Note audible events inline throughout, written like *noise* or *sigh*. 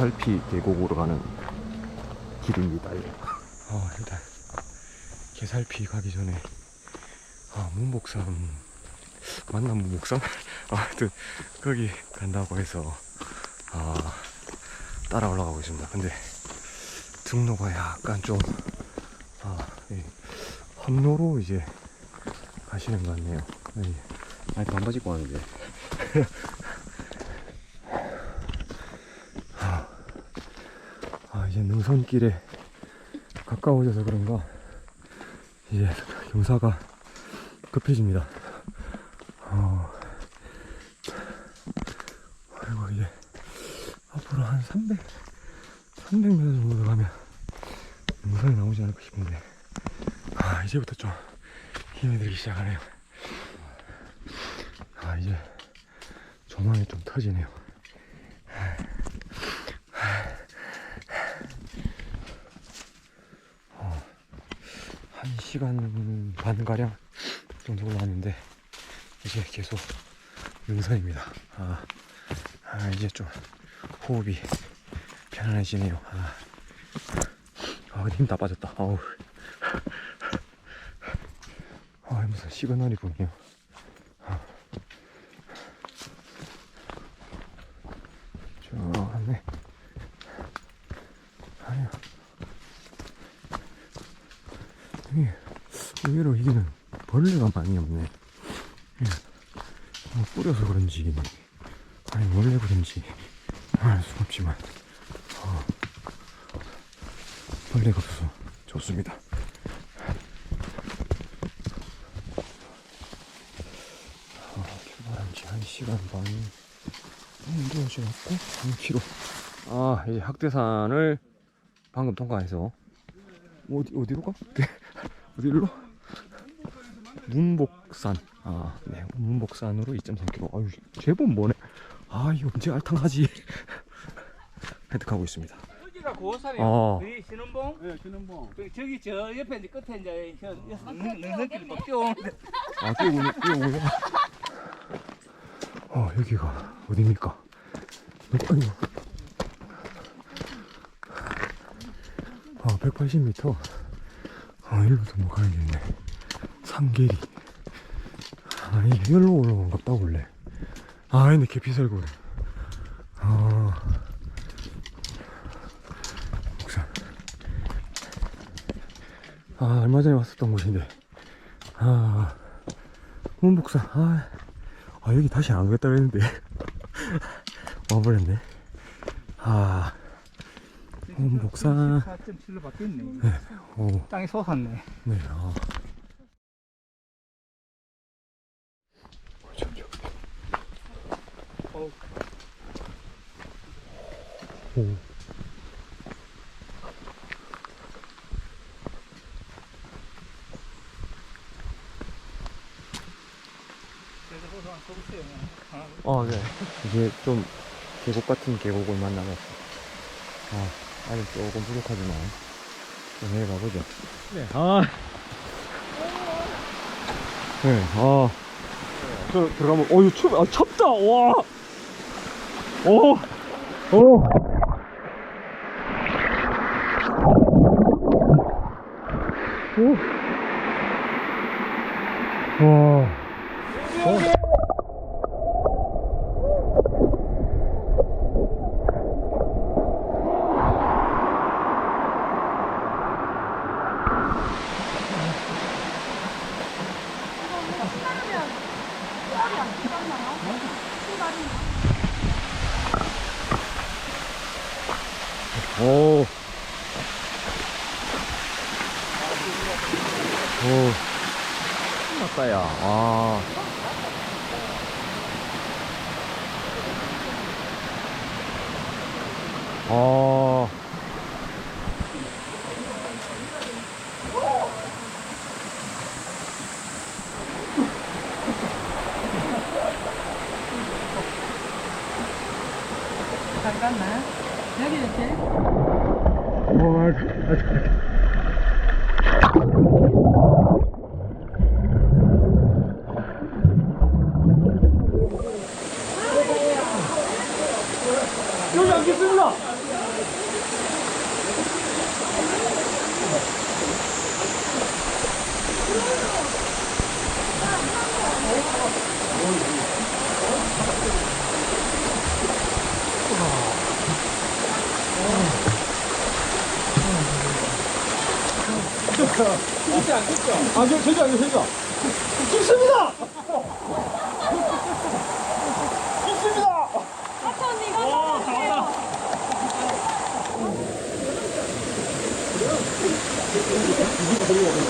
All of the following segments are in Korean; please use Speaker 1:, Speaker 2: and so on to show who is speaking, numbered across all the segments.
Speaker 1: 개살피 계곡으로 가는 길입니다. 이거. 아, 일단 개살피 가기 전에 아, 문복산 맞나 문복산? 아, 하여튼 거기 간다고 해서 아, 따라 올라가고 있습니다. 근데 등로가 약간 좀 아, 예, 험로로 이제 가시는 것 같네요. 예.
Speaker 2: 아니 반바지 입고 왔는데 *laughs*
Speaker 1: 아, 이제 능선길에 가까워져서 그런가 이제 경사가 급해집니다. 어, 그리고 이제 앞으로 한 300, 300m 정도 가면 능선이 나오지 않을까 싶은데 아, 이제부터 좀 힘이 들기 시작하네요. 아, 이제 조망이 좀 터지네요. 한 시간 반 가량 정도 올라왔는데 이제 계속 능선입니다. 아, 아 이제 좀 호흡이 편안해지네요. 아, 아 힘 다 빠졌다. 어우, 아 무슨 시그널이 보이네요. 아. 좋네. 아니요. 이게 의외로 여기는 벌레가 많이 없네. 예. 뭐 뿌려서 그런지 아니 원래 그런지 알수 없지만 어, 벌레가 없어서 좋습니다. 아, 출발한 지한 시간 반 정도 지났고 3km. 아 이제 학대산을 방금 통과해서 어디 어디로 가? *laughs* 어디로? 문복산. 아, 네. 문복산으로 2.3km. 아유, 제법 뭐네. 아, 이거 언제 알탕하지? *laughs* 획득하고 있습니다.
Speaker 3: 여기가 고산이에요.
Speaker 1: 아.
Speaker 3: 우리 신혼봉.
Speaker 2: 네 신혼봉
Speaker 3: 그 저기 저 옆에 이제 끝에 이제 저 능선길 막 뛰어오는데.
Speaker 1: 아, 뛰어오네, 뛰어오네. 어, 여기가 어딥니까? 아이고. 아, 180m. 아, 일로도 뭐 가야겠네. 삼계리. 아, 이게 여기로 올라온 갑다, 원래. 아, 근데 개피살고. 아. 목산. 아, 얼마 전에 왔었던 곳인데. 아. 문복산. 아. 아, 여기 다시 안 오겠다 그랬는데. *laughs* 와버렸네. 아. 문복산.
Speaker 3: 4.7로 바뀌었네.
Speaker 1: 오,
Speaker 3: 땅이 솟았네.
Speaker 1: 네, 아. 저기, 저기.
Speaker 3: 어.
Speaker 1: 오. 어, 네. 이제 좀 계곡 같은 계곡을 만나서 아, 아직 조금 부족하지만 좀 내려가 보죠. 네, 아. 네, 아. 저 들어가면, 어, 이거 춥, 아, 춥다, 와. 오, 오. 오. 와. 오. 오. 끝났다, 야. 아. 아.
Speaker 4: 여기
Speaker 3: 앉겠습니다.
Speaker 1: 춥지 않겠죠? 아, 저, 저기, 저기, 저기. 춥습니다! 춥습니다!
Speaker 4: 아까
Speaker 1: 이거
Speaker 5: 오,
Speaker 1: 잡았다. 이거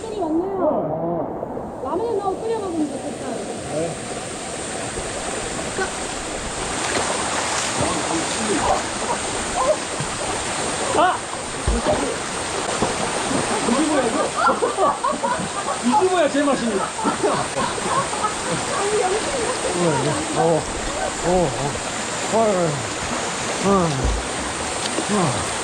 Speaker 4: 손이 왔네요. 어, 어. 라면에 넣어 끓여먹으면 좋겠다. 아!
Speaker 1: 이 뭐야 이거? 이게 뭐야 제 맛이? 어. 어. 어. 어. 어. 어. 어.